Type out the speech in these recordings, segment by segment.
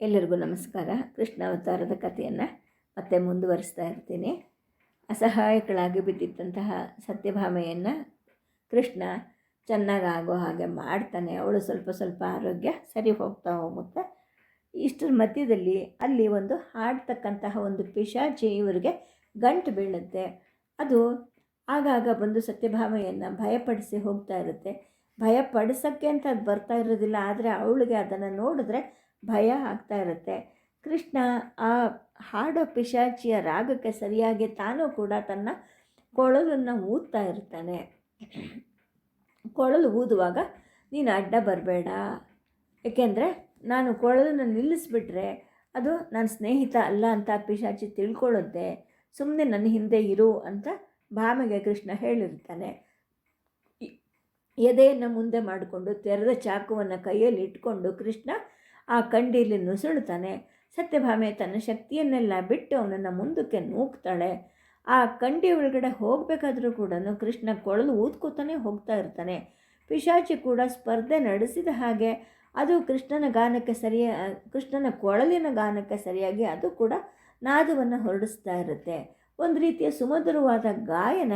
ಎಲ್ಲರಿಗೂ ನಮಸ್ಕಾರ. ಕೃಷ್ಣ ಅವತಾರದ ಕಥೆಯನ್ನು ಮತ್ತೆ ಮುಂದುವರಿಸ್ತಾ ಇರ್ತೀನಿ. ಅಸಹಾಯಕಳಾಗಿ ಬಿದ್ದಿದ್ದಂತಹ ಸತ್ಯಭಾಮೆಯನ್ನು ಕೃಷ್ಣ ಚೆನ್ನಾಗಾಗೋ ಹಾಗೆ ಮಾಡ್ತಾನೆ. ಅವಳು ಸ್ವಲ್ಪ ಸ್ವಲ್ಪ ಆರೋಗ್ಯ ಸರಿ ಹೋಗ್ತಾ ಹೋಗುತ್ತೆ. ಇಷ್ಟರ ಮಧ್ಯದಲ್ಲಿ ಅಲ್ಲಿ ಒಂದು ಹಾಡ್ತಕ್ಕಂತಹ ಒಂದು ಪಿಶಾಚಿ ಇವರಿಗೆ ಗಂಟು ಬೀಳುತ್ತೆ. ಅದು ಆಗಾಗ ಬಂದು ಸತ್ಯಭಾಮೆಯನ್ನು ಭಯಪಡಿಸಿ ಹೋಗ್ತಾ ಇರುತ್ತೆ. ಭಯಪಡಿಸೋಕ್ಕೆ ಅಂತ ಅದು ಬರ್ತಾ ಇರೋದಿಲ್ಲ. ಆದರೆ ಅವಳಿಗೆ ಅದನ್ನು ನೋಡಿದ್ರೆ ಭಯ ಆಗ್ತಾ ಇರುತ್ತೆ. ಕೃಷ್ಣ ಆ ಹಾಡೋ ಪಿಶಾಚಿಯ ರಾಗಕ್ಕೆ ಸರಿಯಾಗಿ ತಾನೂ ಕೂಡ ತನ್ನ ಕೊಳಲನ್ನು ಊದ್ತಾ ಇರ್ತಾನೆ. ಕೊಳಲು ಊದುವಾಗ, ನೀನು ಅಡ್ಡ ಬರಬೇಡ. ಏಕೆಂದರೆ ನಾನು ಕೊಳಲನ್ನು ನಿಲ್ಲಿಸ್ಬಿಟ್ರೆ ಅದು ನನ್ನ ಸ್ನೇಹಿತ ಅಲ್ಲ ಅಂತ ಪಿಶಾಚಿ ತಿಳ್ಕೊಳ್ಳುತ್ತೆ. ಸುಮ್ಮನೆ ನನ್ನ ಹಿಂದೆ ಇರು ಅಂತ ಭಾಮೆಗೆ ಕೃಷ್ಣ ಹೇಳಿರ್ತಾನೆ. ಎದೆಯನ್ನು ಮುಂದೆ ಮಾಡಿಕೊಂಡು ತೆರೆದ ಚಾಕುವನ್ನು ಕೈಯಲ್ಲಿ ಇಟ್ಕೊಂಡು ಕೃಷ್ಣ ಆ ಕಂಡೀಲಿ ನುಸುಳ್ತಾನೆ ಸತ್ಯಭಾಮೆ ತನ್ನ ಶಕ್ತಿಯನ್ನೆಲ್ಲ ಬಿಟ್ಟು ಅವನನ್ನು ಮುಂದಕ್ಕೆ ನೂಕ್ತಾಳೆ. ಆ ಕಂಡಿ ಒಳಗಡೆ ಹೋಗಬೇಕಾದ್ರೂ ಕೂಡ ಕೃಷ್ಣ ಕೊಳಲು ಊದ್ಕೋತಾನೆ ಹೋಗ್ತಾ ಇರ್ತಾನೆ. ಪಿಶಾಚಿ ಕೂಡ ಸ್ಪರ್ಧೆ ನಡೆಸಿದ ಹಾಗೆ ಅದು ಕೃಷ್ಣನ ಗಾನಕ್ಕೆ ಸರಿಯ, ಕೃಷ್ಣನ ಕೊಳಲಿನ ಗಾನಕ್ಕೆ ಸರಿಯಾಗಿ ಅದು ಕೂಡ ನಾದವನ್ನು ಹೊರಡಿಸ್ತಾ ಇರುತ್ತೆ. ಒಂದು ರೀತಿಯ ಸುಮಧುರವಾದ ಗಾಯನ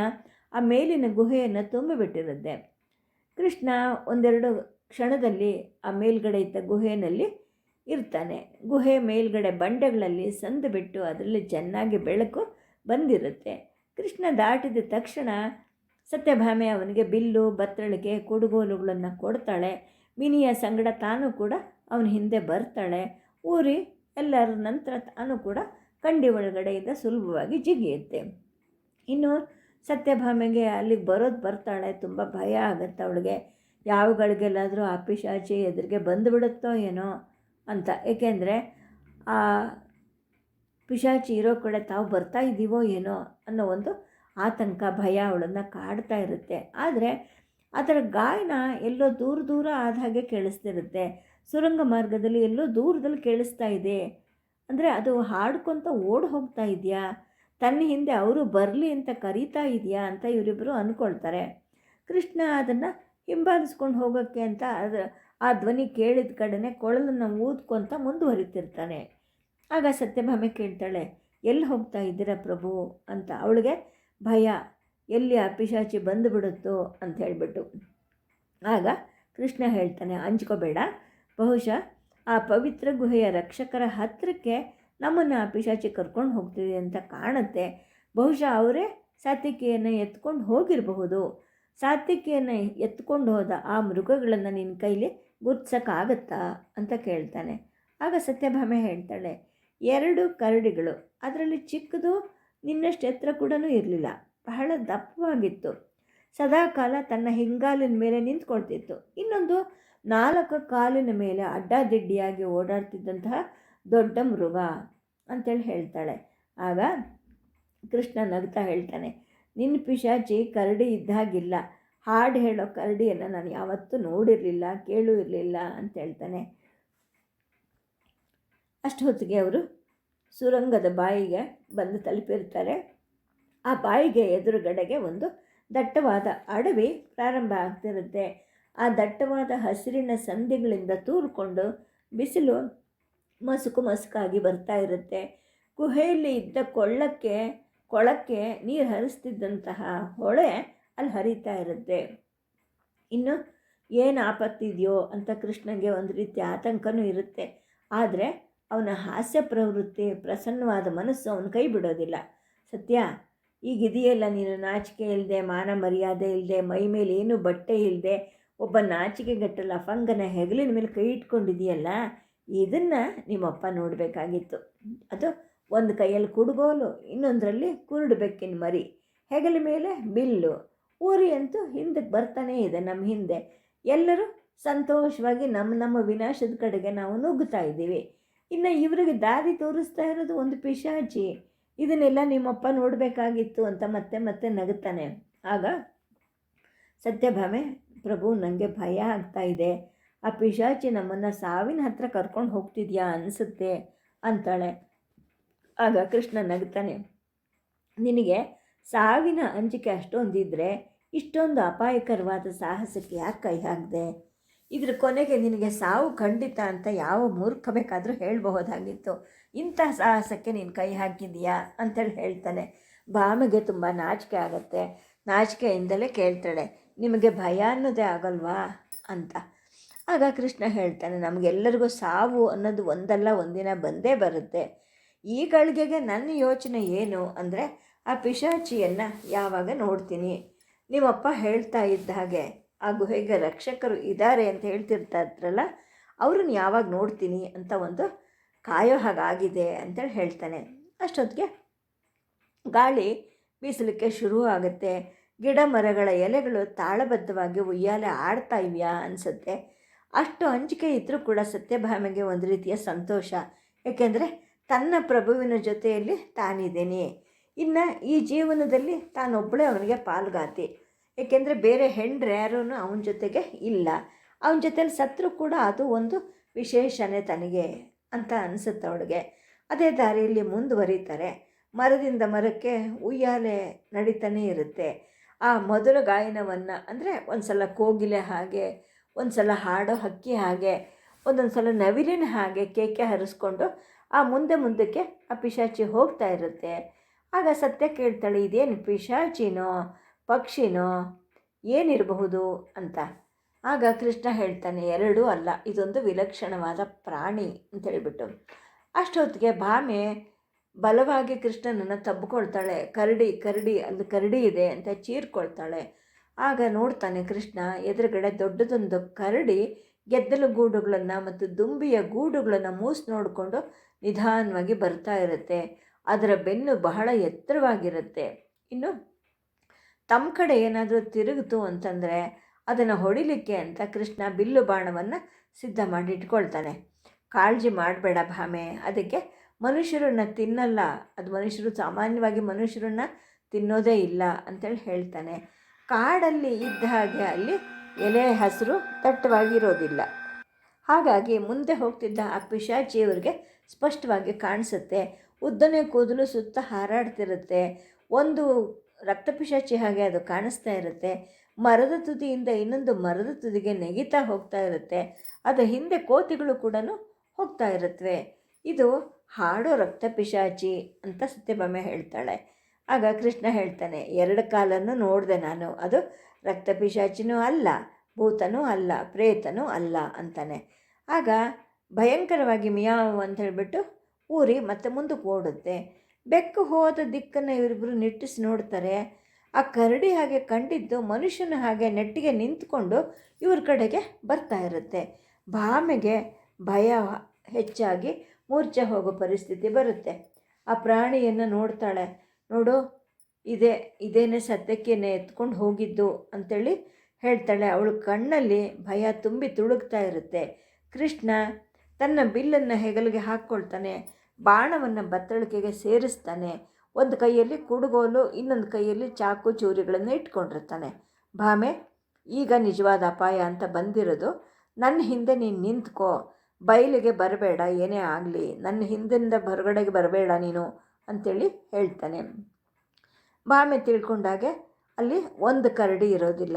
ಆ ಮೇಲಿನ ಗುಹೆಯನ್ನು ತುಂಬಿಬಿಟ್ಟಿರುತ್ತೆ. ಕೃಷ್ಣ ಒಂದೆರಡು ಕ್ಷಣದಲ್ಲಿ ಆ ಮೇಲ್ಗಡೆ ಇದ್ದ ಗುಹೆಯಲ್ಲಿ ಇರ್ತಾನೆ. ಗುಹೆ ಮೇಲ್ಗಡೆ ಬಂಡೆಗಳಲ್ಲಿ ಸಂದು ಬಿಟ್ಟು ಅದರಲ್ಲಿ ಚೆನ್ನಾಗಿ ಬೆಳಕು ಬಂದಿರುತ್ತೆ. ಕೃಷ್ಣ ದಾಟಿದ ತಕ್ಷಣ ಸತ್ಯಭಾಮೆ ಅವನಿಗೆ ಬಿಲ್ಲು ಬತ್ತಳಿಕೆ ಕುಡುಗೋಲುಗಳನ್ನು ಕೊಡ್ತಾಳೆ. ಮಿನಿಯ ಸಂಗಡ ತಾನು ಕೂಡ ಅವನ ಹಿಂದೆ ಬರ್ತಾಳೆ. ಊರಿ ಎಲ್ಲರ ನಂತರ ತಾನು ಕೂಡ ಕಂಡಿ ಒಳಗಡೆಯಿಂದ ಸುಲಭವಾಗಿ ಜಿಗಿಯುತ್ತೆ. ಇನ್ನು ಸತ್ಯಭಾಮೆಗೆ ಅಲ್ಲಿಗೆ ಬರೋದು ಬರ್ತಾಳೆ. ತುಂಬ ಭಯ ಆಗುತ್ತೆ ಅವಳಿಗೆ. ಯಾವಗಳಿಗೆಲ್ಲಾದರೂ ಆ ಪಿಶಾಚಿ ಎದುರಿಗೆ ಬಂದುಬಿಡುತ್ತೋ ಏನೋ. ಅಂತ. ಏಕೆಂದರೆ, ಆ, ಪಿಶಾಚಿ ಇರೋ ಕಡೆ ತಾವು ಬರ್ತಾ ಇದ್ದೀವೋ ಏನೋ ಅನ್ನೋ ಒಂದು ಆತಂಕ, ಭಯ ಅವಳನ್ನು ಕಾಡ್ತಾ ಇರುತ್ತೆ. ಆದರೆ ಅದರ ಗಾಯನ ಎಲ್ಲೋ ದೂರ ದೂರ ಆದ ಹಾಗೆ ಕೇಳಿಸ್ತಿರುತ್ತೆ. ಸುರಂಗ ಮಾರ್ಗದಲ್ಲಿ ಎಲ್ಲೋ ದೂರದಲ್ಲಿ ಕೇಳಿಸ್ತಾ ಇದೆ. ಅಂದರೆ, ಅದು ಹಾಡ್ಕೊತ ಓಡಿ ಹೋಗ್ತಾ ಇದೆಯಾ? ತನ್ನ ಹಿಂದೆ ಅವರು ಬರಲಿ ಅಂತ ಕರೀತಾ ಇದೆಯಾ ಅಂತ ಇವರಿಬ್ಬರು ಅಂದ್ಕೊಳ್ತಾರೆ ಕೃಷ್ಣ ಅದನ್ನು ಹಿಂಬಾಲಿಸ್ಕೊಂಡು ಹೋಗೋಕ್ಕೆ ಅಂತ ಅದು ಆ ಧ್ವನಿ ಕೇಳಿದ ಕಡೆನೇ ಕೊಳಲನ್ನು ಊದ್ಕೊಂತ ಮುಂದುವರಿತಿರ್ತಾನೆ. ಆಗ ಸತ್ಯಭಾಮೆ ಕೇಳ್ತಾಳೆ, ಎಲ್ಲಿ ಹೋಗ್ತಾ ಇದ್ದೀರಾ ಪ್ರಭು? ಅಂತ. ಅವಳಿಗೆ, ಭಯ, ಎಲ್ಲಿ ಆ ಪಿಶಾಚಿ ಬಂದುಬಿಡುತ್ತೋ? ಅಂತ ಹೇಳಿಬಿಟ್ಟು. ಆಗ ಕೃಷ್ಣ ಹೇಳ್ತಾನೆ, ಅಂಜ್ಕೋಬೇಡ. ಬಹುಶಃ ಆ ಪವಿತ್ರ ಗುಹೆಯ ರಕ್ಷಕರ ಹತ್ತಿರಕ್ಕೆ ನಮ್ಮನ್ನು ಆ ಪಿಶಾಚಿ ಕರ್ಕೊಂಡು ಹೋಗ್ತಿದೆ ಅಂತ ಕಾಣುತ್ತೆ. ಬಹುಶಃ ಅವರೇ ಸಾತ್ವಿಕೆಯನ್ನು ಎತ್ಕೊಂಡು ಹೋಗಿರಬಹುದು. ಸಾತ್ವಿಕೆಯನ್ನು ಎತ್ಕೊಂಡು ಹೋದ ಆ ಮೃಗಗಳನ್ನು ನಿನ್ನ ಕೈಲಿ ಗುರ್ತಿಸೋಕ್ಕಾಗತ್ತಾ ಅಂತ ಕೇಳ್ತಾನೆ. ಆಗ ಸತ್ಯಭಾಮೆ ಹೇಳ್ತಾಳೆ, ಎರಡು ಕರಡಿಗಳು, ಅದರಲ್ಲಿ ಚಿಕ್ಕದು ನಿನ್ನಷ್ಟು ಎತ್ತರ ಕೂಡ ಇರಲಿಲ್ಲ. ಬಹಳ ದಪ್ಪವಾಗಿತ್ತು. ಸದಾಕಾಲ ತನ್ನ ಹಿಂಗಾಲಿನ ಮೇಲೆ ನಿಂತ್ಕೊಳ್ತಿತ್ತು. ಇನ್ನೊಂದು ನಾಲ್ಕು ಕಾಲಿನ ಮೇಲೆ ಅಡ್ಡಾದಿಡ್ಡಿಯಾಗಿ ಓಡಾಡ್ತಿದ್ದಂತಹ ದೊಡ್ಡ ಮೃಗ ಅಂತೇಳಿ ಹೇಳ್ತಾಳೆ. ಆಗ ಕೃಷ್ಣ ನಗ್ತಾ ಹೇಳ್ತಾನೆ ನಿನ್ನ ಪಿಶಾಚಿ ಕರಡಿ ಇದ್ದಾಗಿಲ್ಲ. ಹಾಡು ಹೇಳೋ ಕರಡಿಯನ್ನು ನಾನು ಯಾವತ್ತೂ ನೋಡಿರಲಿಲ್ಲ, ಕೇಳೂ ಇರಲಿಲ್ಲ ಅಂತ ಹೇಳ್ತಾನೆ. ಅಷ್ಟು ಹೊತ್ತಿಗೆ ಅವರು ಸುರಂಗದ ಬಾಯಿಗೆ ಬಂದು ತಲುಪಿರ್ತಾರೆ. ಆ ಬಾಯಿಗೆ ಎದುರುಗಡೆಗೆ ಒಂದು ದಟ್ಟವಾದ ಅಡವಿ ಪ್ರಾರಂಭ ಆಗ್ತಿರುತ್ತೆ. ಆ ದಟ್ಟವಾದ ಹಸಿರಿನ ಸಂಧಿಗಳಿಂದ ತೂರ್ಕೊಂಡು ಬಿಸಿಲು ಮಸುಕು ಮಸುಕಾಗಿ ಬರ್ತಾ ಇರುತ್ತೆ. ಗುಹೆಯಲ್ಲಿ ಇದ್ದ ಕೊಳ್ಳಕ್ಕೆ, ಕೊಳಕ್ಕೆ ನೀರು ಹರಿಸ್ತಿದ್ದಂತಹ ಹೊಳೆ ಅಲ್ಲಿ ಹರಿತಾ ಇರುತ್ತೆ. ಇನ್ನು ಏನು ಆಪತ್ತಿದೆಯೋ ಅಂತ ಕೃಷ್ಣನಿಗೆ ಒಂದು ರೀತಿ ಆತಂಕನೂ ಇರುತ್ತೆ. ಆದರೆ ಅವನ ಹಾಸ್ಯ ಪ್ರವೃತ್ತಿ, ಪ್ರಸನ್ನವಾದ ಮನಸ್ಸು ಅವನ ಕೈ ಬಿಡೋದಿಲ್ಲ. ಸತ್ಯ, ಈಗಿದೆಯಲ್ಲ ನೀನು ನಾಚಿಕೆ ಇಲ್ಲದೆ ಮಾನ ಮರ್ಯಾದೆ ಇಲ್ಲದೆ ಮೈ ಮೇಲೆ ಏನು ಬಟ್ಟೆ ಇಲ್ಲದೆ ಒಬ್ಬ ನಾಚಿಕೆ ಗಟ್ಟಲ್ಲ ಲಫಂಗನ ಹೆಗಲಿನ ಮೇಲೆ ಕೈ ಇಟ್ಕೊಂಡಿದೆಯಲ್ಲ, ಇದನ್ನು ನಿಮ್ಮಪ್ಪ ನೋಡಬೇಕಾಗಿತ್ತು. ಅದು ಒಂದು ಕೈಯಲ್ಲಿ ಕುಡುಗೋಲು, ಇನ್ನೊಂದರಲ್ಲಿ ಕುರುಡು ಬೆಕ್ಕಿನ ಮರಿ, ಹೆಗಲ ಮೇಲೆ ಬಿಲ್ಲು. ಊರಿ ಅಂತೂ ಹಿಂದಕ್ಕೆ ಬರ್ತಾನೇ ಇದೆ ನಮ್ಮ ಹಿಂದೆ. ಎಲ್ಲರೂ ಸಂತೋಷವಾಗಿ ನಮ್ಮ ನಮ್ಮ ವಿನಾಶದ ಕಡೆಗೆ ನಾವು ನುಗ್ಗುತ್ತಾ ಇದ್ದೀವಿ. ಇನ್ನು ಇವರಿಗೆ ದಾರಿ ತೋರಿಸ್ತಾ ಇರೋದು ಒಂದು ಪಿಶಾಚಿ. ಇದನ್ನೆಲ್ಲ ನಿಮ್ಮಪ್ಪ ನೋಡಬೇಕಾಗಿತ್ತು ಅಂತ ಮತ್ತೆ ಮತ್ತೆ ನಗುತ್ತಾನೆ ಆಗ ಸತ್ಯಭಾಮೆ, ಪ್ರಭು ನನಗೆ ಭಯ ಆಗ್ತಾ ಇದೆ. ಆ ಪಿಶಾಚಿ ನಮ್ಮನ್ನು ಸಾವಿನ ಹತ್ರ ಕರ್ಕೊಂಡು ಹೋಗ್ತಿದ್ಯಾ ಅನಿಸುತ್ತೆ ಅಂತಾಳೆ. ಆಗ ಕೃಷ್ಣ ನಗ್ತಾನೆ. ನಿನಗೆ ಸಾವಿನ ಅಂಜಿಕೆ ಅಷ್ಟೊಂದಿದ್ದರೆ ಇಷ್ಟೊಂದು ಅಪಾಯಕರವಾದ ಸಾಹಸಕ್ಕೆ ಯಾಕೆ ಕೈ ಹಾಕಿದೆ? ಇದ್ರ ಕೊನೆಗೆ ನಿನಗೆ ಸಾವು ಖಂಡಿತ ಅಂತ ಯಾವ ಮೂರ್ಖ ಬೇಕಾದರೂ ಹೇಳಬಹುದಾಗಿತ್ತು. ಇಂಥ ಸಾಹಸಕ್ಕೆ ನೀನು ಕೈ ಹಾಕಿದೀಯಾ ಅಂತೇಳಿ ಹೇಳ್ತಾನೆ. ಬಾಮಿಗೆ ತುಂಬ ನಾಚಿಕೆ ಆಗುತ್ತೆ. ನಾಚಿಕೆಯಿಂದಲೇ ಕೇಳ್ತಾಳೆ, ನಿಮಗೆ ಭಯ ಅನ್ನೋದೇ ಆಗಲ್ವಾ? ಅಂತ. ಆಗ ಕೃಷ್ಣ ಹೇಳ್ತಾನೆ, ನಮಗೆಲ್ಲರಿಗೂ ಸಾವು ಅನ್ನೋದು ಒಂದಲ್ಲ, ಒಂದಿನ ಬಂದೇ ಬರುತ್ತೆ. ಈ ಗಳಿಗೆಗೆ ನನ್ನ ಯೋಚನೆ ಏನು? ಅಂದರೆ, ಆ ಪಿಶಾಚಿಯನ್ನು ಯಾವಾಗ ನೋಡ್ತೀನಿ? ನಿಮ್ಮಪ್ಪ ಹೇಳ್ತಾ ಇದ್ದ ಹಾಗೆ, ಆ ಗುಹೆಗೆ ರಕ್ಷಕರು ಇದ್ದಾರೆ ಅಂತ ಹೇಳ್ತಿರ್ತಾ ಇದ್ರಲ್ಲ, ಅವ್ರನ್ನ ಯಾವಾಗ ನೋಡ್ತೀನಿ ಅಂತ ಒಂದು ಕಾಯೋ ಹಾಗಾಗಿದೆ ಅಂತೇಳಿ ಹೇಳ್ತಾನೆ. ಅಷ್ಟೊತ್ತಿಗೆ ಗಾಳಿ ಬೀಸಲಿಕ್ಕೆ ಶುರು ಆಗುತ್ತೆ. ಗಿಡ ಮರಗಳ ಎಲೆಗಳು ತಾಳಬದ್ಧವಾಗಿ ಉಯ್ಯಾಲೆ ಆಡ್ತಾ ಇವ್ಯಾ ಅನಿಸುತ್ತೆ. ಅಷ್ಟು ಹಂಚಿಕೆ ಇದ್ದರೂ ಕೂಡ ಸತ್ಯಭಾಮೆಗೆ ಒಂದು ರೀತಿಯ ಸಂತೋಷ. ಏಕೆಂದರೆ ತನ್ನ ಪ್ರಭುವಿನ ಜೊತೆಯಲ್ಲಿ ತಾನಿದ್ದೇನೆ. ಇನ್ನು ಈ ಜೀವನದಲ್ಲಿ ತಾನೊಬ್ಬಳೇ ಅವನಿಗೆ ಪಾಲ್ಗಾತಿ. ಏಕೆಂದರೆ ಬೇರೆ ಹೆಂಡ್ರು ಯಾರೂ ಅವನ ಜೊತೆಗೆ ಇಲ್ಲ. ಅವನ ಜೊತೆಲಿ ಸತ್ರೂ ಕೂಡ ಅದು ಒಂದು ವಿಶೇಷನೇ ತನಗೆ ಅಂತ ಅನಿಸುತ್ತೆ ಅವಳಿಗೆ. ಅದೇ ದಾರಿಯಲ್ಲಿ ಮುಂದುವರಿತಾರೆ. ಮರದಿಂದ ಮರಕ್ಕೆ ಉಯ್ಯಾಲೆ ನಡೀತಾನೆ ಇರುತ್ತೆ. ಆ ಮಧುರ ಗಾಯನವನ್ನು ಅಂದರೆ ಒಂದು ಸಲ ಕೋಗಿಲೆ ಹಾಗೆ ಒಂದು ಸಲ ಹಾಡೋ ಹಕ್ಕಿ ಹಾಗೆ ಒಂದೊಂದು ಸಲ ನವಿಲಿನ ಹಾಗೆ ಕೇಕೆ ಹರಿಸ್ಕೊಂಡು ಆ ಮುಂದೆ ಮುಂದಕ್ಕೆ ಆ ಪಿಶಾಚಿ ಹೋಗ್ತಾ ಇರುತ್ತೆ. ಆಗ ಸತ್ಯ ಕೇಳ್ತಾಳೆ, ಇದೇನು ಪಿಶಾಚಿನೋ? ಪಕ್ಷಿನೋ ಏನಿರಬಹುದು ಅಂತ. ಆಗ ಕೃಷ್ಣ ಹೇಳ್ತಾನೆ, ಎರಡೂ ಅಲ್ಲ, ಇದೊಂದು ವಿಲಕ್ಷಣವಾದ ಪ್ರಾಣಿ ಅಂತ ಹೇಳಿಬಿಟ್ಟು. ಅಷ್ಟೊತ್ತಿಗೆ ಭಾಮೆ ಬಲವಾಗಿ ಕೃಷ್ಣನನ್ನು ತಬ್ಬಿಕೊಳ್ತಾಳೆ ಕರಡಿ ಕರಡಿ, ಅಲ್ಲಿ ಕರಡಿ ಇದೆ ಅಂತ ಚೀರ್ಕೊಳ್ತಾಳೆ. ಆಗ ನೋಡ್ತಾನೆ ಕೃಷ್ಣ, ಎದುರುಗಡೆ ದೊಡ್ಡದೊಂದು ಕರಡಿ ಗೆದ್ದಲು ಗೂಡುಗಳನ್ನು ಮತ್ತು ದುಂಬಿಯ ಗೂಡುಗಳನ್ನು ಮೂಸಿ ನೋಡಿಕೊಂಡು ನಿಧಾನವಾಗಿ ಬರ್ತಾ ಇರುತ್ತೆ. ಅದರ ಬೆನ್ನು ಬಹಳ ಎತ್ತರವಾಗಿರುತ್ತೆ. ಇನ್ನು ತಮ್ಮ ಕಡೆ ಏನಾದರೂ ತಿರುಗಿತು ಅಂತಂದರೆ ಅದನ್ನು ಹೊಡಿಲಿಕ್ಕೆ ಅಂತ ಕೃಷ್ಣ ಬಿಲ್ಲು ಬಾಣವನ್ನು ಸಿದ್ಧ ಮಾಡಿ ಇಟ್ಕೊಳ್ತಾನೆ. ಕಾಳಜಿ ಮಾಡಬೇಡ ಭಾಮೆ, ಅದಕ್ಕೆ ಮನುಷ್ಯರನ್ನ ತಿನ್ನಲ್ಲ. ಅದು ಮನುಷ್ಯರು ಸಾಮಾನ್ಯವಾಗಿ ಮನುಷ್ಯರನ್ನ ತಿನ್ನೋದೇ ಇಲ್ಲ ಅಂತೇಳಿ ಹೇಳ್ತಾನೆ. ಕಾಡಲ್ಲಿ ಇದ್ದ ಹಾಗೆ ಅಲ್ಲಿ ಎಲೆ ಹಸಿರು ದಟ್ಟವಾಗಿರೋದಿಲ್ಲ ಹಾಗಾಗಿ ಮುಂದೆ ಹೋಗ್ತಿದ್ದ ಆ ಸ್ಪಷ್ಟವಾಗಿ ಕಾಣಿಸುತ್ತೆ. ಉದ್ದನೇ ಕೂದಲು ಸುತ್ತ ಹಾರಾಡ್ತಿರುತ್ತೆ. ಒಂದು ರಕ್ತ ಪಿಶಾಚಿ ಹಾಗೆ ಅದು ಕಾಣಿಸ್ತಾ ಇರುತ್ತೆ. ಮರದ ತುದಿಯಿಂದ ಇನ್ನೊಂದು ಮರದ ತುದಿಗೆ ನೆಗಿತಾ ಹೋಗ್ತಾ ಇರುತ್ತೆ. ಅದರ ಹಿಂದೆ ಕೋತಿಗಳು ಕೂಡ ಹೋಗ್ತಾ ಇರುತ್ತವೆ ಇದು ಹಾಡೋ ರಕ್ತಪಿಶಾಚಿ ಅಂತ ಸತ್ಯಭಾಮೆ ಹೇಳ್ತಾಳೆ. ಆಗ ಕೃಷ್ಣ ಹೇಳ್ತಾನೆ, ಎರಡು ಕಾಲನ್ನು ನೋಡಿದೆ ನಾನು. ಅದು ರಕ್ತಪಿಶಾಚಿನೂ ಅಲ್ಲ, ಭೂತನೂ ಅಲ್ಲ, ಪ್ರೇತನೂ ಅಲ್ಲ ಅಂತಾನೆ. ಆಗ ಭಯಂಕರವಾಗಿ ಮಿಯಾವು ಅಂತ ಹೇಳಿಬಿಟ್ಟು ಊರಿ ಮತ್ತೆ ಮುಂದಕ್ಕೆ ಓಡುತ್ತೆ. ಬೆಕ್ಕು ಹೋದ ದಿಕ್ಕನ್ನು ಇವರಿಬ್ಬರು ನಿಟ್ಟಿಸಿ ನೋಡ್ತಾರೆ. ಆ ಕರಡಿ ಹಾಗೆ ಕಂಡಿದ್ದು ಮನುಷ್ಯನ ಹಾಗೆ ನೆಟ್ಟಿಗೆ ನಿಂತ್ಕೊಂಡು ಇವ್ರ ಕಡೆಗೆ ಬರ್ತಾ ಇರುತ್ತೆ. ಭಾಮೆಗೆ ಭಯ ಹೆಚ್ಚಾಗಿ ಮೂರ್ಛೆ ಹೋಗೋ ಪರಿಸ್ಥಿತಿ ಬರುತ್ತೆ. ಆ ಪ್ರಾಣಿಯನ್ನು ನೋಡ್ತಾಳೆ. ನೋಡು, ಇದೇ, ಇದೇನೆ ಸತ್ಯಕ್ಕೇನೆ ಎತ್ಕೊಂಡು ಹೋಗಿದ್ದು ಅಂಥೇಳಿ ಹೇಳ್ತಾಳೆ. ಅವಳು ಕಣ್ಣಲ್ಲಿ ಭಯ ತುಂಬಿ ತುಳುಕ್ತಾ ಇರುತ್ತೆ. ಕೃಷ್ಣ ತನ್ನ ಬಿಲ್ಲನ್ನು ಹೆಗಲಿಗೆ ಹಾಕ್ಕೊಳ್ತಾನೆ. ಬಾಣವನ್ನು ಬತ್ತಳಿಕೆಗೆ ಸೇರಿಸ್ತಾನೆ. ಒಂದು ಕೈಯಲ್ಲಿ ಕುಡುಗೋಲು, ಇನ್ನೊಂದು ಕೈಯಲ್ಲಿ ಚಾಕು ಚೂರಿಗಳನ್ನು ಇಟ್ಕೊಂಡಿರ್ತಾನೆ. ಭಾಮೆ, ಈಗ ನಿಜವಾದ ಅಪಾಯ ಅಂತ ಬಂದಿರೋದು, ನನ್ನ ಹಿಂದೆ ನೀನು ನಿಂತ್ಕೋ. ಬಯಲಿಗೆ ಬರಬೇಡ, ಏನೇ ಆಗಲಿ, ನನ್ನ ಹಿಂದಿಂದ ಹೊರಗಡೆಗೆ ಬರಬೇಡ ನೀನು ಅಂಥೇಳಿ ಹೇಳ್ತಾನೆ. ಭಾಮೆ ತಿಳ್ಕೊಂಡಾಗೆ, ಅಲ್ಲಿ ಒಂದು ಕರಡಿ ಇರೋದಿಲ್ಲ,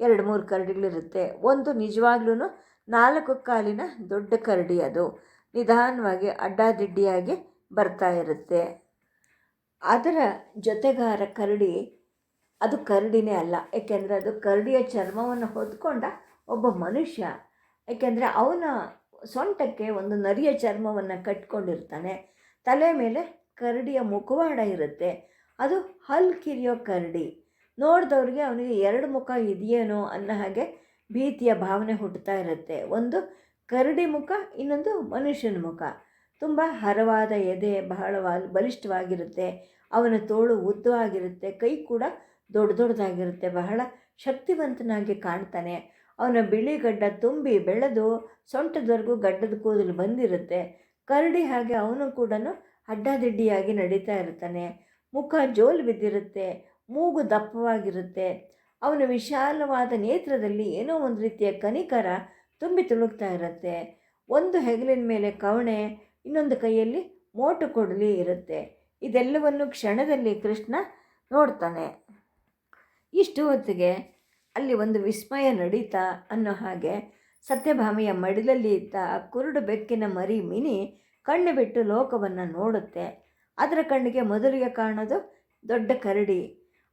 ಎರಡು ಮೂರು ಕರಡಿಗಳಿರುತ್ತೆ. ಒಂದು ನಿಜವಾಗ್ಲೂ ನಾಲ್ಕು ಕಾಲಿನ ದೊಡ್ಡ ಕರಡಿ ಅದು. ನಿಧಾನವಾಗಿ ಅಡ್ಡಾದಿಡ್ಡಿಯಾಗಿ ಬರ್ತಾ ಇರುತ್ತೆ. ಅದರ ಜೊತೆಗಾರ ಕರಡಿ, ಅದು ಕರಡಿನೇ ಅಲ್ಲ. ಏಕೆಂದರೆ ಅದು ಕರಡಿಯ ಚರ್ಮವನ್ನು ಹೊದ್ಕೊಂಡ ಒಬ್ಬ ಮನುಷ್ಯ. ಏಕೆಂದರೆ ಅವನ ಸೊಂಟಕ್ಕೆ ಒಂದು ನರಿಯ ಚರ್ಮವನ್ನು ಕಟ್ಕೊಂಡಿರ್ತಾನೆ. ತಲೆ ಮೇಲೆ ಕರಡಿಯ ಮುಖವಾಡ ಇರುತ್ತೆ. ಅದು ಹಲ್ ಕಿರಿಯೋ ಕರಡಿ. ನೋಡಿದವ್ರಿಗೆ ಅವನಿಗೆ ಎರಡು ಮುಖ ಇದೆಯೇನೋ ಅನ್ನೋ ಹಾಗೆ ಭೀತಿಯ ಭಾವನೆ ಹುಟ್ಟುತ್ತಾ ಇರುತ್ತೆ. ಒಂದು ಕರಡಿ ಮುಖ, ಇನ್ನೊಂದು ಮನುಷ್ಯನ ಮುಖ. ತುಂಬ ಹರವಾದ ಎದೆ ಬಹಳವಾ ಬಲಿಷ್ಠವಾಗಿರುತ್ತೆ. ಅವನ ತೋಳು ಉದ್ದವಾಗಿರುತ್ತೆ, ಕೈ ಕೂಡ ದೊಡ್ಡ ದೊಡ್ಡದಾಗಿರುತ್ತೆ, ಬಹಳ ಶಕ್ತಿವಂತನಾಗಿ ಕಾಣ್ತಾನೆ. ಅವನ ಬಿಳಿ ಗಡ್ಡ ತುಂಬಿ ಬೆಳೆದು ಸೊಂಟದವರೆಗೂ ಗಡ್ಡದ ಕೂದಲು ಬಂದಿರುತ್ತೆ. ಕರಡಿ ಹಾಗೆ ಅವನು ಕೂಡ ಅಡ್ಡಾದಿಡ್ಡಿಯಾಗಿ ನಡೀತಾ ಇರ್ತಾನೆ. ಮುಖ ಜೋಲು ಬಿದ್ದಿರುತ್ತೆ, ಮೂಗು ದಪ್ಪವಾಗಿರುತ್ತೆ. ಅವನ ವಿಶಾಲವಾದ ನೇತ್ರದಲ್ಲಿ ಏನೋ ಒಂದು ರೀತಿಯ ಕನಿಕರ ತುಂಬಿ ತುಳುಕ್ತಾ ಇರುತ್ತೆ. ಒಂದು ಹೆಗಲಿನ ಮೇಲೆ ಕವಣೆ, ಇನ್ನೊಂದು ಕೈಯಲ್ಲಿ ಮೋಟು ಕೊಡಲಿ ಇರುತ್ತೆ. ಇದೆಲ್ಲವನ್ನು ಕ್ಷಣದಲ್ಲಿ ಕೃಷ್ಣ ನೋಡ್ತಾನೆ. ಇಷ್ಟು ಹೊತ್ತಿಗೆ ಅಲ್ಲಿ ಒಂದು ವಿಸ್ಮಯ ನಡೀತಾ ಅನ್ನೋ ಹಾಗೆ ಸತ್ಯಭಾಮಿಯ ಮಡಿಲಲ್ಲಿ ಇದ್ದ ಆ ಕುರುಡು ಬೆಕ್ಕಿನ ಮರಿ ಮಿನಿ ಕಣ್ಣು ಬಿಟ್ಟು ಲೋಕವನ್ನು ನೋಡುತ್ತೆ. ಅದರ ಕಣ್ಣಿಗೆ ಮೊದಲಿಗೆ ಕಾಣೋದು ದೊಡ್ಡ ಕರಡಿ.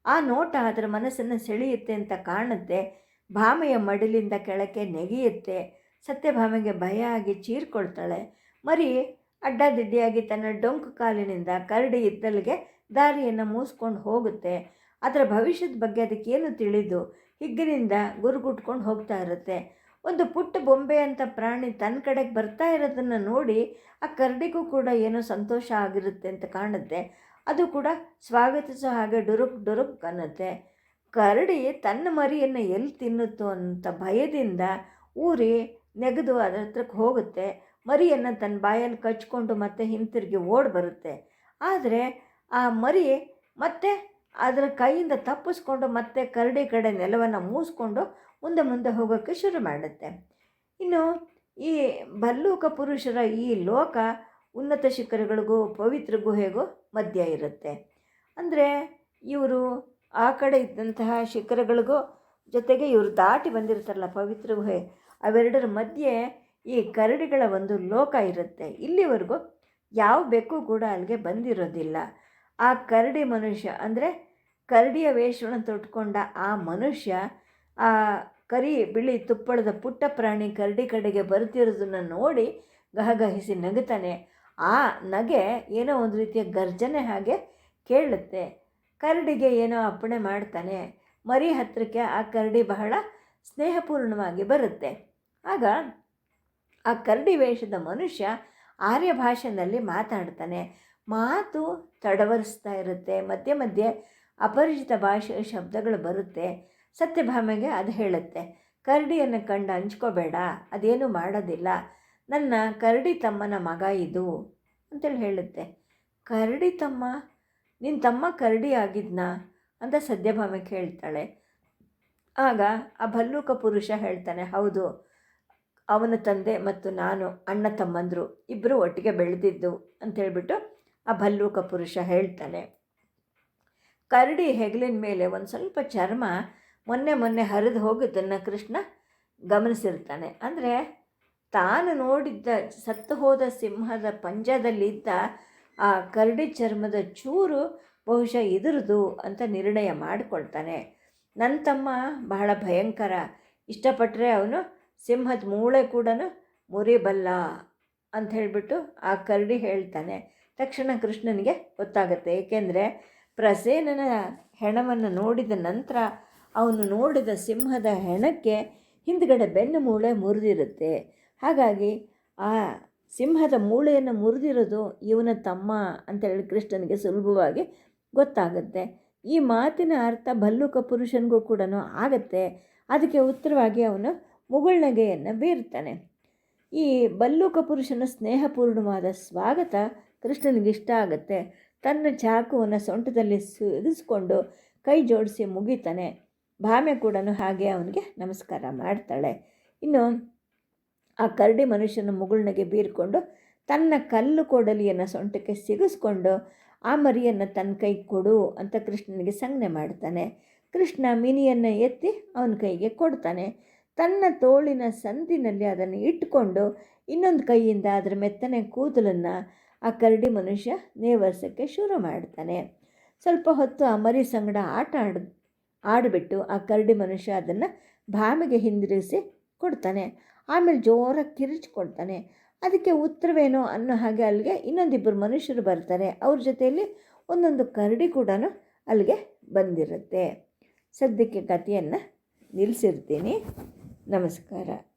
ಆ ನೋಟ ಅದರ ಮನಸ್ಸನ್ನು ಸೆಳೆಯುತ್ತೆ ಅಂತ ಕಾಣುತ್ತೆ. ಭಾಮೆಯ ಮಡಿಲಿಂದ ಕೆಳಕ್ಕೆ ನೆಗೆಯುತ್ತೆ. ಸತ್ಯಭಾಮೆಗೆ ಭಯ ಆಗಿ ಚೀರ್ಕೊಳ್ತಾಳೆ. ಮರಿ ಅಡ್ಡಾದಿಡ್ಡಿಯಾಗಿ ತನ್ನ ಡೊಂಕು ಕಾಲಿನಿಂದ ಕರಡಿ ಇದ್ದಲ್ಲಿಗೆ ದಾರಿಯನ್ನು ಮೂಸ್ಕೊಂಡು ಹೋಗುತ್ತೆ. ಅದರ ಭವಿಷ್ಯದ ಬಗ್ಗೆ ಅದಕ್ಕೇನು ತಿಳಿದು ಹಿಗ್ಗಿನಿಂದ ಗುರುಗುಟ್ಕೊಂಡು ಹೋಗ್ತಾ ಇರುತ್ತೆ. ಒಂದು ಪುಟ್ಟ ಬೊಂಬೆ ಅಂತ ಪ್ರಾಣಿ ತನ್ನ ಕಡೆಗೆ ಬರ್ತಾ ಇರೋದನ್ನು ನೋಡಿ ಆ ಕರಡಿಗೂ ಕೂಡ ಏನೋ ಸಂತೋಷ ಆಗಿರುತ್ತೆ ಅಂತ ಕಾಣುತ್ತೆ. ಅದು ಕೂಡ ಸ್ವಾಗತಿಸೋ ಹಾಗೆ ಡುರುಕ್ ಡುರುಕ್ ಅನ್ನತ್ತೆ. ಕರಡಿ ತನ್ನ ಮರಿಯನ್ನು ಎಲ್ಲಿ ತಿನ್ನುತ್ತೋ ಅಂತ ಭಯದಿಂದ ಊರಿ ನೆಗೆದು ಅದರ ಹತ್ರಕ್ಕೆ ಹೋಗುತ್ತೆ. ಮರಿಯನ್ನು ತನ್ನ ಬಾಯಲ್ಲಿ ಕಚ್ಕೊಂಡು ಮತ್ತೆ ಹಿಂತಿರುಗಿ ಓಡಿ ಬರುತ್ತೆ. ಆದರೆ ಆ ಮರಿ ಮತ್ತೆ ಅದರ ಕೈಯಿಂದ ತಪ್ಪಿಸ್ಕೊಂಡು ಮತ್ತೆ ಕರಡಿ ಕಡೆ ನೆಲವನ್ನು ಮೂಸ್ಕೊಂಡು ಮುಂದೆ ಮುಂದೆ ಹೋಗೋಕ್ಕೆ ಶುರು ಮಾಡುತ್ತೆ. ಇನ್ನು ಈ ಭಲ್ಲೂಕ ಪುರುಷರ ಈ ಲೋಕ ಉನ್ನತ ಶಿಖರಗಳಿಗೂ ಪವಿತ್ರ ಗುಹೆಗೂ ಮಧ್ಯ ಇರುತ್ತೆ. ಅಂದರೆ ಇವರು ಆ ಕಡೆ ಇದ್ದಂತಹ ಶಿಖರಗಳಿಗೂ ಜೊತೆಗೆ ಇವರು ದಾಟಿ ಬಂದಿರ್ತಾರಲ್ಲ ಪವಿತ್ರ ಗುಹೆ, ಅವೆರಡರ ಮಧ್ಯೆ ಈ ಕರಡಿಗಳ ಒಂದು ಲೋಕ ಇರುತ್ತೆ. ಇಲ್ಲಿವರೆಗೂ ಯಾವ ಬೆಕ್ಕು ಕೂಡ ಅಲ್ಲಿಗೆ ಬಂದಿರೋದಿಲ್ಲ. ಆ ಕರಡಿ ಮನುಷ್ಯ ಅಂದರೆ ಕರಡಿಯ ವೇಷವನ್ನು ತೊಟ್ಕೊಂಡ ಆ ಮನುಷ್ಯ, ಆ ಕರಿ ಬಿಳಿ ತುಪ್ಪಳದ ಪುಟ್ಟ ಪ್ರಾಣಿ ಕರಡಿ ಕಡೆಗೆ ಬರುತ್ತಿರೋದನ್ನು ನೋಡಿ ಗಹಗಹಿಸಿ ನಗುತ್ತಾನೆ. ಆ ನಗೆ ಏನೋ ಒಂದು ರೀತಿಯ ಗರ್ಜನೆ ಹಾಗೆ ಕೇಳುತ್ತೆ. ಕರಡಿಗೆ ಏನೋ ಅಪ್ಪಣೆ ಮಾಡ್ತಾನೆ, ಮರಿ ಹತ್ತಿರಕ್ಕೆ ಆ ಕರಡಿ ಬಹಳ ಸ್ನೇಹಪೂರ್ಣವಾಗಿ ಬರುತ್ತೆ. ಆಗ ಆ ಕರಡಿ ವೇಷದ ಮನುಷ್ಯ ಆರ್ಯ ಭಾಷೆಯಲ್ಲಿ ಮಾತಾಡ್ತಾನೆ, ಮಾತು ತಡವರಿಸ್ತಾ ಇರುತ್ತೆ, ಮಧ್ಯೆ ಮಧ್ಯೆ ಅಪರಿಚಿತ ಭಾಷೆಯ ಶಬ್ದಗಳು ಬರುತ್ತೆ. ಸತ್ಯಭಾಮೆಗೆ ಅದು ಹೇಳುತ್ತೆ, ಕರಡಿಯನ್ನು ಕಂಡು ಹಂಚ್ಕೋಬೇಡ, ಅದೇನು ಮಾಡೋದಿಲ್ಲ, ನನ್ನ ಕರಡಿ ತಮ್ಮನ ಮಗ ಇದು ಅಂತೇಳಿ ಹೇಳುತ್ತೆ. ಕರಡಿ ತಮ್ಮ ನಿನ್ನ ತಮ್ಮ ಕರಡಿ ಆಗಿದ್ನಾ? ಅಂತ ಸದ್ಯಭಾಮೆ ಕೇಳ್ತಾಳೆ. ಆಗ ಆ ಭಲ್ಲೂಕ ಪುರುಷ ಹೇಳ್ತಾನೆ, ಹೌದು, ಅವನ ತಂದೆ ಮತ್ತು ನಾನು ಅಣ್ಣ ತಮ್ಮಂದರು ಇಬ್ಬರು ಒಟ್ಟಿಗೆ ಬೆಳೆದಿದ್ದು ಅಂತೇಳ್ಬಿಟ್ಟು ಆ ಭಲ್ಲೂಕ ಪುರುಷ ಹೇಳ್ತಾನೆ. ಕರಡಿ ಹೆಗಲಿನ ಮೇಲೆ ಒಂದು ಸ್ವಲ್ಪ ಚರ್ಮ ಮೊನ್ನೆ ಮೊನ್ನೆ ಹರಿದು ಹೋಗೋದನ್ನು ಕೃಷ್ಣ ಗಮನಿಸಿರ್ತಾನೆ. ಅಂದರೆ ತಾನು ನೋಡಿದ್ದ ಸತ್ತು ಹೋದ ಸಿಂಹದ ಪಂಜದಲ್ಲಿದ್ದ ಆ ಕರಡಿ ಚರ್ಮದ ಚೂರು ಬಹುಶಃ ಇದರದು ಅಂತ ನಿರ್ಣಯ ಮಾಡಿಕೊಳ್ತಾನೆ. ನನ್ನ ತಮ್ಮ ಬಹಳ ಭಯಂಕರ. ಇಷ್ಟಪಟ್ಟರೆ ಅವನು ಸಿಂಹದ ಮೂಳೆ ಕೂಡ ಮುರಿಬಲ್ಲ ಅಂತ ಹೇಳಿಬಿಟ್ಟು ಆ ಕರಡಿ ಹೇಳ್ತಾನೆ. ತಕ್ಷಣ ಕೃಷ್ಣನಿಗೆ ಗೊತ್ತಾಗುತ್ತೆ. ಏಕೆಂದರೆ ಪ್ರಸೇನನ ಹೆಣವನ್ನು ನೋಡಿದ ನಂತರ ಅವನು ನೋಡಿದ ಸಿಂಹದ ಹೆಣಕ್ಕೆ ಹಿಂದ್ಗಡೆ ಬೆನ್ನು ಮೂಳೆ ಮುರಿದಿರುತ್ತೆ. ಹಾಗಾಗಿ ಆ ಸಿಂಹದ ಮೂಳೆಯನ್ನು ಮುರಿದಿರೋದು ಇವನ ತಮ್ಮ ಅಂತೇಳಿ ಕೃಷ್ಣನಿಗೆ ಸುಲಭವಾಗಿ ಗೊತ್ತಾಗುತ್ತೆ. ಈ ಮಾತಿನ ಅರ್ಥ ಭಲ್ಲುಕ ಪುರುಷನಿಗೂ ಕೂಡ ಆಗತ್ತೆ. ಅದಕ್ಕೆ ಉತ್ತರವಾಗಿ ಅವನು ಮುಗುಳ್ನಗೆಯನ್ನು ಬೀರ್ತಾನೆ. ಈ ಬಲ್ಲೂಕ ಪುರುಷನ ಸ್ನೇಹಪೂರ್ಣವಾದ ಸ್ವಾಗತ ಕೃಷ್ಣನಿಗೆ ಇಷ್ಟ ಆಗುತ್ತೆ. ತನ್ನ ಚಾಕುವನ್ನು ಸೊಂಟದಲ್ಲಿ ಸುರಿಸ್ಕೊಂಡು ಕೈ ಜೋಡಿಸಿ ಮುಗಿತಾನೆ. ಭಾಮೆ ಕೂಡ ಹಾಗೆ ಅವನಿಗೆ ನಮಸ್ಕಾರ ಮಾಡ್ತಾಳೆ. ಇನ್ನು ಆ ಕರಡಿ ಮನುಷ್ಯನ ಮುಗುಳ್ನಗೆ ಬೀರ್ಕೊಂಡು ತನ್ನ ಕಲ್ಲು ಕೊಡಲಿಯನ್ನು ಸೊಂಟಕ್ಕೆ ಸಿಗಿಸ್ಕೊಂಡು ಆ ಮರಿಯನ್ನು ತನ್ನ ಕೈ ಕೊಡು ಅಂತ ಕೃಷ್ಣನಿಗೆ ಸಂಜ್ಞೆ ಮಾಡ್ತಾನೆ. ಕೃಷ್ಣ ಮಿನಿಯನ್ನು ಎತ್ತಿ ಅವನ ಕೈಗೆ ಕೊಡ್ತಾನೆ. ತನ್ನ ತೋಳಿನ ಸಂದಿನಲ್ಲಿ ಅದನ್ನು ಇಟ್ಟುಕೊಂಡು ಇನ್ನೊಂದು ಕೈಯಿಂದ ಅದರ ಮೆತ್ತನೆ ಕೂದಲನ್ನು ಆ ಕರಡಿ ಮನುಷ್ಯ ನೇವರ್ಸೋಕ್ಕೆ ಶುರು ಮಾಡ್ತಾನೆ. ಸ್ವಲ್ಪ ಹೊತ್ತು ಆ ಮರಿ ಸಂಗಡ ಆಟ ಆಡ್, ಆಡಿಬಿಟ್ಟು ಆ ಕರಡಿ ಮನುಷ್ಯ ಅದನ್ನು ಭಾಮಿಗೆ ಹಿಂದಿರುಗಿಸಿ ಕೊಡ್ತಾನೆ. ಆಮೇಲೆ ಜೋರಾಗಿ ಕಿರಿಚಿಕೊಳ್ತಾನೆ. ಅದಕ್ಕೆ ಉತ್ತರವೇನೋ ಅನ್ನೋ ಹಾಗೆ ಅಲ್ಲಿಗೆ ಇನ್ನೊಂದಿಬ್ಬರು ಮನುಷ್ಯರು ಬರ್ತಾರೆ. ಅವ್ರ ಜೊತೆಯಲ್ಲಿ ಒಂದೊಂದು ಕರಡಿ ಕೂಡ ಅಲ್ಲಿಗೆ ಬಂದಿರುತ್ತೆ. ಸದ್ಯಕ್ಕೆ ಕಥೆಯನ್ನು ನಿಲ್ಲಿಸಿರ್ತೀನಿ ನಮಸ್ಕಾರ.